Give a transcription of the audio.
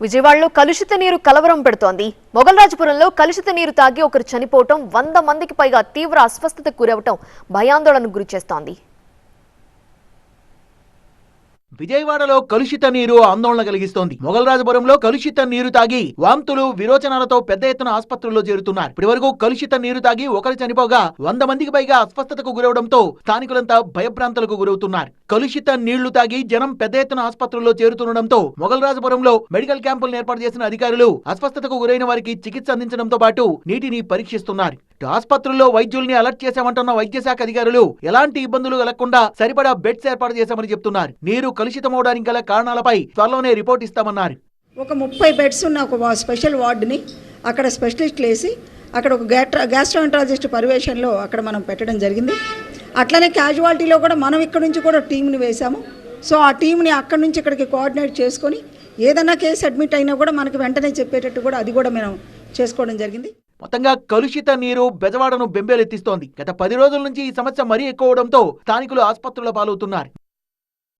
విజయవాడలో కలుషిత నీరు కలవరం పెడుతోంది. మొగల్రాజపురంలో కలుషిత నీరు తాగి ఒకరు చనిపోవటం వంద మందికి పైగా తీవ్ర అస్వస్థతకు గురవటం భయాందోళనకు గురిచేస్తోంది విజయవాడలో కలుషిత నీరు ఆందోళన కలిగిస్తోంది. మొగల్రాజపురంలో కలుషిత నీరు తాగి వాంతులు విరోచనాలతో పెద్ద ఎత్తున ఆసుపత్రుల్లో చేరుతున్నారు. ఇప్పటి వరకు కలుషిత నీరు తాగి ఒకరు చనిపోగా వంద మందికి పైగా అస్వస్థతకు గురవడంతో స్థానికులంతా భయభ్రాంతులకు గురవుతున్నారు. కలుషిత నీళ్ళు తాగి జనం పెద్ద ఎత్తున ఆసుపత్రుల్లో చేరుతుండటంతో మొగల్రాజపురంలో మెడికల్ క్యాంపులను ఏర్పాటు చేసిన అధికారులు అస్వస్థతకు గురైన వారికి చికిత్స అందించడంతో పాటు నీటిని పరీక్షిస్తున్నారు. ఇటు ఆసుపత్రుల్లో వైద్యుల్ని అలర్ట్ చేశామంటున్న వైద్య శాఖ అధికారులు ఎలాంటి ఇబ్బందులు కలగకుండా సరిపడా బెడ్స్ ఏర్పాటు చేశామని చెప్తున్నారు. నీరు కలుషితమవడానికి గల కారణాలపై త్వరలోనే రిపోర్ట్ ఇస్తామన్నారు. ఒక ముప్పై బెడ్స్ ఉన్న ఒక స్పెషల్ వార్డుని అక్కడ స్పెషలిస్టులు వేసి అక్కడ ఒక గ్యాట్రా గ్యాస్ట్రోఎంట్రాలజిస్ట్ పర్యవేక్షణలో అక్కడ మనం పెట్టడం జరిగింది. అట్లనే క్యాజువాలిటీలో కూడా మనం ఇక్కడ నుంచి కూడా టీంని వేశాము. సో ఆ టీంని అక్కడి నుంచి ఇక్కడికి కోఆర్డినేట్ చేసుకొని ఏదైనా కేసు అడ్మిట్ అయినా కూడా మనకి వెంటనే చెప్పేటట్టు కూడా అది కూడా మనం చేసుకోవడం జరిగింది. మొత్తంగా కలుషిత నీరు బెజవాడను బెంబేలెత్తిస్తోంది. గత పది రోజుల నుంచి ఈ సమస్య మరీ ఎక్కువ అవడంతో స్థానికులు ఆసుపత్రుల పాలవుతున్నారు.